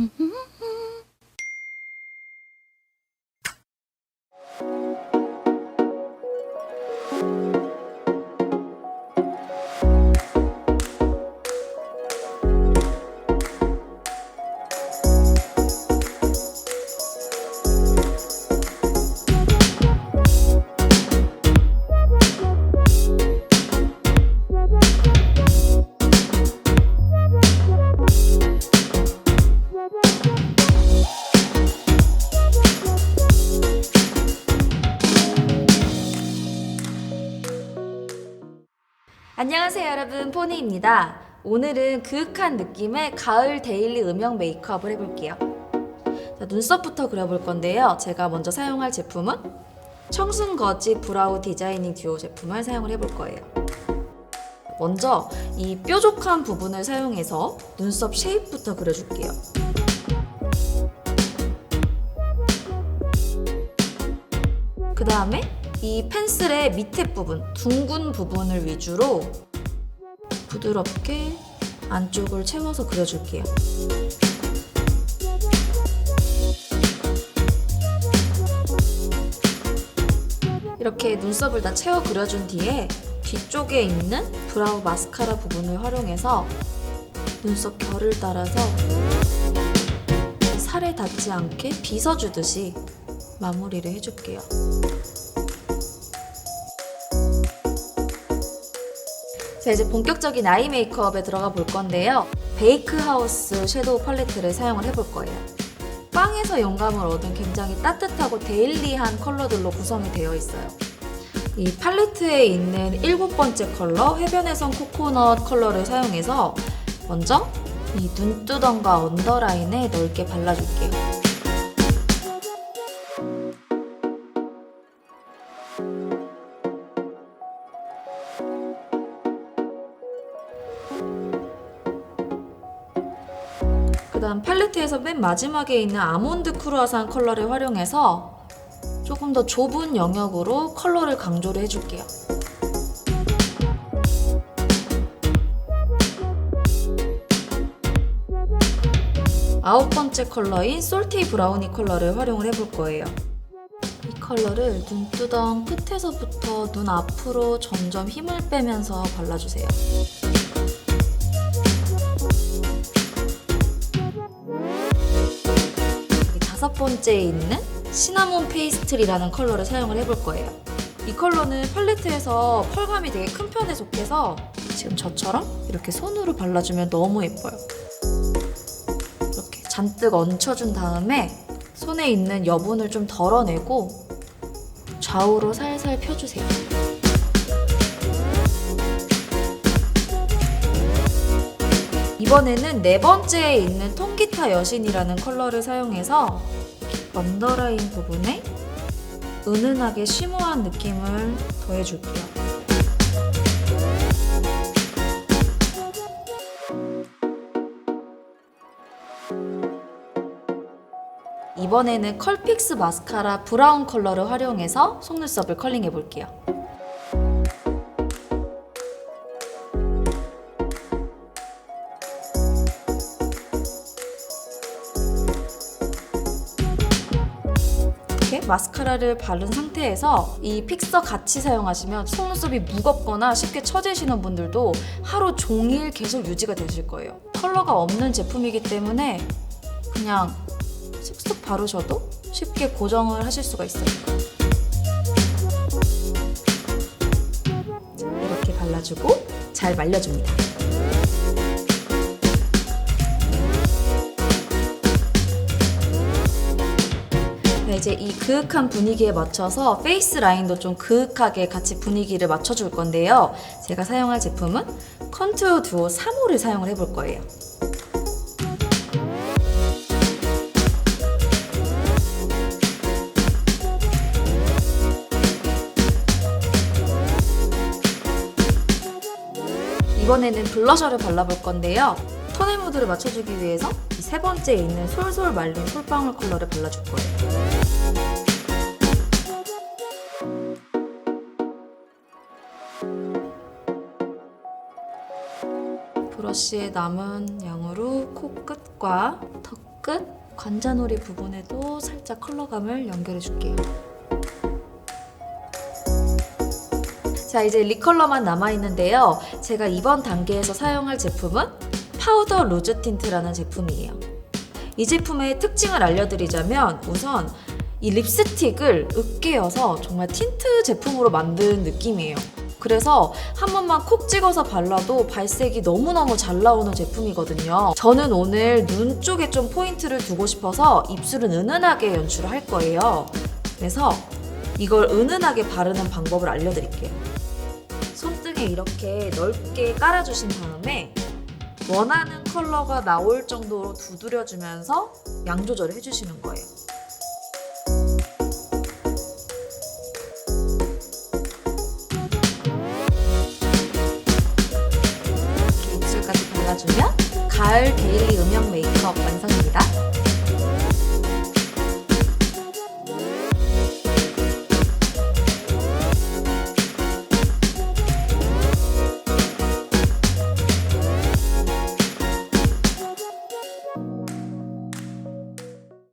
嗯哼。 안녕하세요 여러분. 포니입니다. 오늘은 그윽한 느낌의 가을 데일리 음영 메이크업을 해볼게요. 자, 눈썹부터 그려볼 건데요. 제가 먼저 사용할 제품은 청순거지 브라우 디자이닝 듀오 제품을 사용을 해볼 거예요. 먼저 이 뾰족한 부분을 사용해서 눈썹 쉐입부터 그려줄게요. 그 다음에 이 펜슬의 밑에 부분, 둥근 부분을 위주로 부드럽게 안쪽을 채워서 그려줄게요. 이렇게 눈썹을 다 채워 그려준 뒤에 뒤쪽에 있는 브라우 마스카라 부분을 활용해서 눈썹 결을 따라서 살에 닿지 않게 빗어주듯이 마무리를 해줄게요. 자 이제 본격적인 아이 메이크업에 들어가 볼 건데요. 베이크하우스 섀도우 팔레트를 사용을 해볼 거예요. 빵에서 영감을 얻은 굉장히 따뜻하고 데일리한 컬러들로 구성이 되어 있어요. 이 팔레트에 있는 일곱 번째 컬러 해변에선 코코넛 컬러를 사용해서 먼저 이 눈두덩과 언더라인에 넓게 발라줄게요. 다음 팔레트에서 맨 마지막에 있는 아몬드 크루아상 컬러를 활용해서 조금 더 좁은 영역으로 컬러를 강조를 해줄게요. 아홉 번째 컬러인 솔티 브라우니 컬러를 활용을 해볼 거예요. 이 컬러를 눈두덩 끝에서부터 눈 앞으로 점점 힘을 빼면서 발라주세요. 번째에 있는 시나몬 페이스트리라는 컬러를 사용을 해볼 거예요. 이 컬러는 팔레트에서 펄감이 되게 큰 편에 속해서 지금 저처럼 이렇게 손으로 발라주면 너무 예뻐요. 이렇게 잔뜩 얹혀준 다음에 손에 있는 여분을 좀 덜어내고 좌우로 살살 펴주세요. 이번에는 네 번째에 있는 통기타 여신이라는 컬러를 사용해서 언더라인 부분에 은은하게 쉬머한 느낌을 더해줄게요. 이번에는 컬픽스 마스카라 브라운 컬러를 활용해서 속눈썹을 컬링해 볼게요. 마스카라를 바른 상태에서 이 픽서 같이 사용하시면 속눈썹이 무겁거나 쉽게 처지시는 분들도 하루 종일 계속 유지가 되실 거예요. 컬러가 없는 제품이기 때문에 그냥 슥슥 바르셔도 쉽게 고정을 하실 수가 있어요. 자, 이렇게 발라주고 잘 말려줍니다. 네, 이제 이 그윽한 분위기에 맞춰서 페이스 라인도 좀 그윽하게 같이 분위기를 맞춰줄 건데요. 제가 사용할 제품은 컨투어 듀오 3호를 사용을 해볼 거예요. 이번에는 블러셔를 발라볼 건데요. 톤의 무드를 맞춰주기 위해서 이세 번째에 있는 솔솔 말린 솔방울 컬러를 발라줄 거예요. 브러쉬에 남은 양으로 코끝과 턱 끝! 관자놀이 부분에도 살짝 컬러감을 연결해 줄게요. 자, 이제 립 컬러만 남아있는데요. 제가 이번 단계에서 사용할 제품은 파우더 루즈 틴트라는 제품이에요. 이 제품의 특징을 알려드리자면 우선 이 립스틱을 으깨어서 정말 틴트 제품으로 만든 느낌이에요. 그래서 한 번만 콕 찍어서 발라도 발색이 너무너무 잘 나오는 제품이거든요. 저는 오늘 눈 쪽에 좀 포인트를 두고 싶어서 입술은 은은하게 연출을 할 거예요. 그래서 이걸 은은하게 바르는 방법을 알려드릴게요. 손등에 이렇게 넓게 깔아주신 다음에 원하는 컬러가 나올 정도로 두드려주면서 양 조절을 해주시는 거예요.